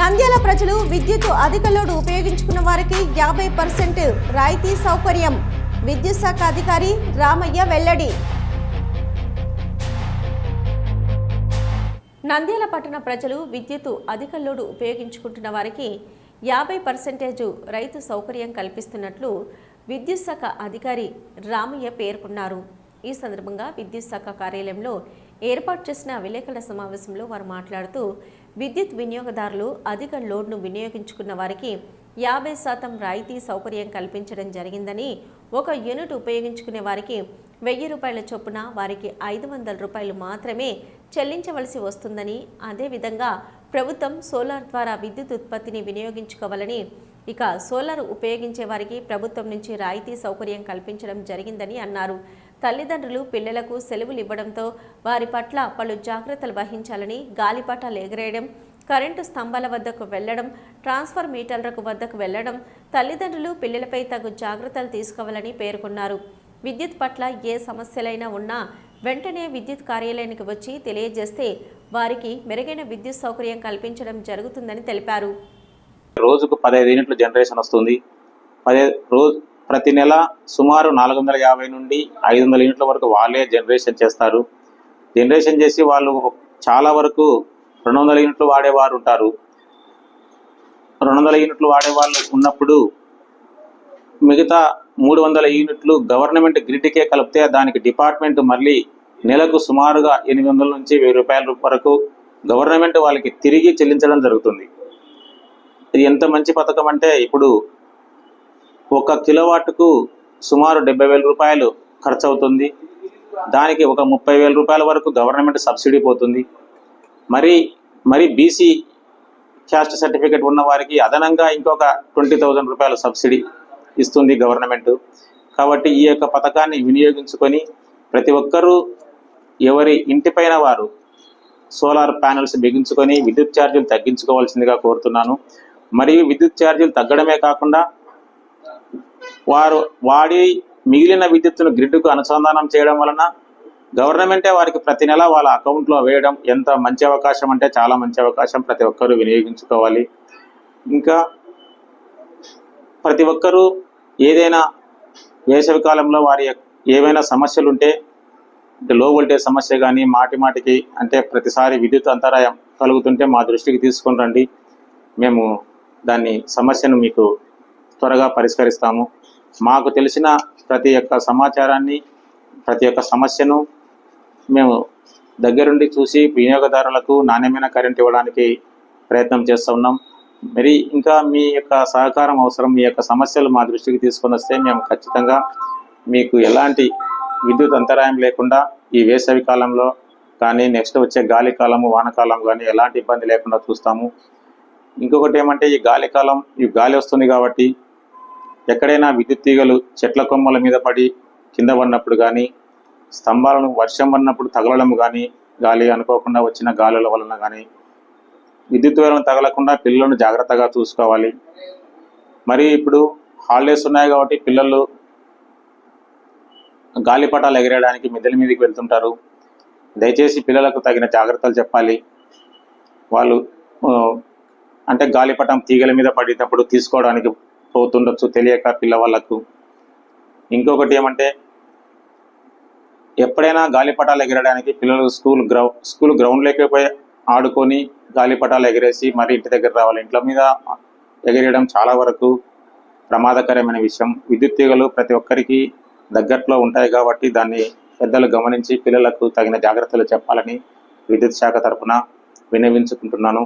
నంద్యాల ప్రజలు విద్యుత్ అధిక లోడ్ ఉపయోగించుకున్న వారికి యాభై పర్సెంట్ రాయితీ సౌకర్యం. విద్యుత్ శాఖ అధికారి రామయ్య వెల్లడి. నంద్యాల పట్టణ ప్రజలు విద్యుత్ అధిక లోడు ఉపయోగించుకుంటున్న వారికి యాభై పర్సెంటేజు రైతు సౌకర్యం కల్పిస్తున్నట్లు విద్యుత్ శాఖ అధికారి రామయ్య పేర్కొన్నారు. ఈ సందర్భంగా విద్యుత్ శాఖ కార్యాలయంలో ఏర్పాటు చేసిన విలేకరుల సమావేశంలో వారు మాట్లాడుతూ విద్యుత్ వినియోగదారులు అధిక లోడ్ను వినియోగించుకున్న వారికి యాభై శాతం రాయితీ సౌకర్యం కల్పించడం జరిగిందని ఒక యూనిట్ ఉపయోగించుకునే వారికి వెయ్యి రూపాయల చొప్పున వారికి ఐదు వందల రూపాయలు మాత్రమే చెల్లించవలసి వస్తుందని అదేవిధంగా ప్రభుత్వం సోలార్ ద్వారా విద్యుత్ ఉత్పత్తిని వినియోగించుకోవాలని ఇక సోలార్ ఉపయోగించే వారికి ప్రభుత్వం నుంచి రాయితీ సౌకర్యం కల్పించడం జరిగిందని అన్నారు. తల్లిదండ్రులు పిల్లలకు సెలవులు ఇవ్వడంతో వారి పట్ల పలు జాగ్రత్తలు వహించాలని గాలిపటాలు ఎగరేయడం కరెంటు స్తంభాల వద్దకు వెళ్ళడం ట్రాన్స్ఫర్ మీటర్లకు వద్దకు వెళ్ళడం తల్లిదండ్రులు పిల్లలపై తగు జాగ్రత్తలు తీసుకోవాలని పేర్కొన్నారు. విద్యుత్ పట్ల ఏ సమస్యలైనా ఉన్నా వెంటనే విద్యుత్ కార్యాలయానికి వచ్చి తెలియజేస్తే వారికి మెరుగైన విద్యుత్ సౌకర్యం కల్పించడం జరుగుతుందని తెలిపారు. రోజుకు పదహైదు యూనిట్ల జనరేషన్ వస్తుంది. పదే రోజు ప్రతి నెల సుమారు నాలుగు వందల యాభై నుండి ఐదు వందల యూనిట్ల వరకు వాళ్ళే జనరేషన్ చేస్తారు. జనరేషన్ చేసి వాళ్ళు చాలా వరకు రెండు వందల యూనిట్లు వాడేవారు ఉంటారు. రెండు వందల యూనిట్లు వాడే వాళ్ళు ఉన్నప్పుడు మిగతా మూడు వందల యూనిట్లు గవర్నమెంట్ గ్రిడ్కే కలిపితే దానికి డిపార్ట్మెంట్ మళ్ళీ నెలకు సుమారుగా ఎనిమిది వందల నుంచి వెయ్యి రూపాయల వరకు గవర్నమెంట్ వాళ్ళకి తిరిగి చెల్లించడం జరుగుతుంది. ఇది ఎంత మంచి పథకం అంటే ఇప్పుడు ఒక కిలోవాట్కు సుమారు డెబ్బై వేల రూపాయలు ఖర్చు అవుతుంది దానికి ఒక ముప్పై వేల రూపాయల వరకు గవర్నమెంట్ సబ్సిడీ పోతుంది. మరి మరి బీసీ క్యాస్ట్ సర్టిఫికేట్ ఉన్న వారికి అదనంగా ఇంకొక ట్వంటీ థౌజండ్ రూపాయల సబ్సిడీ ఇస్తుంది గవర్నమెంట్. కాబట్టి ఈ యొక్క పథకాన్ని వినియోగించుకొని ప్రతి ఒక్కరూ ఎవరి ఇంటిపైన వారు సోలార్ ప్యానెల్స్ బిగించుకొని విద్యుత్ ఛార్జీలు తగ్గించుకోవాల్సిందిగా కోరుతున్నాను. మరియు విద్యుత్ ఛార్జీలు తగ్గడమే కాకుండా వారు వాడి మిగిలిన విద్యుత్తును గ్రిడ్కు అనుసంధానం చేయడం వలన గవర్నమెంటే వారికి ప్రతి నెల వాళ్ళ అకౌంట్లో వేయడం ఎంత మంచి అవకాశం అంటే చాలా మంచి అవకాశం ప్రతి ఒక్కరూ వినియోగించుకోవాలి. ఇంకా ప్రతి ఒక్కరూ ఏదైనా వేసవి కాలంలో వారి యొక్క ఏవైనా సమస్యలు ఉంటే అంటే లో వోల్టేజ్ సమస్య కానీ మాటి మాటికి అంటే ప్రతిసారి విద్యుత్ అంతరాయం కలుగుతుంటే మా దృష్టికి తీసుకొని రండి. మేము దాన్ని సమస్యను మీకు త్వరగా పరిష్కరిస్తాము. మాకు తెలిసిన ప్రతి ఒక్క సమాచారాన్ని ప్రతి ఒక్క సమస్యను మేము దగ్గరుండి చూసి వినియోగదారులకు నాణ్యమైన కరెంట్ ఇవ్వడానికి ప్రయత్నం చేస్తున్నాం మరి ఇంకా మీ యొక్క సహకారం అవసరం మీ యొక్క సమస్యలు మా దృష్టికి తీసుకొని వస్తే మేము ఖచ్చితంగా మీకు ఎలాంటి విద్యుత్ అంతరాయం లేకుండా ఈ వేసవి కాలంలో కానీ నెక్స్ట్ వచ్చే గాలి కాలము వానకాలం కానీ ఎలాంటి ఇబ్బంది లేకుండా చూస్తాము. ఇంకొకటి ఏమంటే ఈ గాలికాలం ఈ గాలి వస్తుంది కాబట్టి ఎక్కడైనా విద్యుత్ తీగలు చెట్ల కొమ్మల మీద పడి కింద పడినప్పుడు కానీ స్తంభాలను వర్షం పడినప్పుడు తగలడం కానీ గాలి అనుకోకుండా వచ్చిన గాలుల వలన కానీ విద్యుత్ వేలను తగలకుండా పిల్లలను జాగ్రత్తగా చూసుకోవాలి. మరి ఇప్పుడు హాలిడేస్ ఉన్నాయి కాబట్టి పిల్లలు గాలిపటాలు ఎగరేయడానికి మిద్దెల మీదకి వెళ్తుంటారు. దయచేసి పిల్లలకు తగిన జాగ్రత్తలు చెప్పాలి. వాళ్ళు అంటే గాలిపటం తీగల మీద పడేటప్పుడు తీసుకోవడానికి పోతుండొచ్చు తెలియక పిల్లవాళ్ళకు ఇంకొకటి ఏమంటే ఎప్పుడైనా గాలిపటాలు ఎగరడానికి పిల్లలు స్కూల్ గ్రౌ స్కూల్ గ్రౌండ్లోకి పోయి ఆడుకొని గాలిపటాలు ఎగరేసి మరి ఇంటి దగ్గర రావాలి. ఇంట్లో మీద ఎగరేయడం చాలా వరకు ప్రమాదకరమైన విషయం. విద్యుత్ తీగలు ప్రతి ఒక్కరికి దగ్గరలో ఉంటాయి కాబట్టి దాన్ని పెద్దలు గమనించి పిల్లలకు తగిన జాగ్రత్తలు చెప్పాలని విద్యుత్ శాఖ తరఫున విన్నవించుకుంటున్నాను.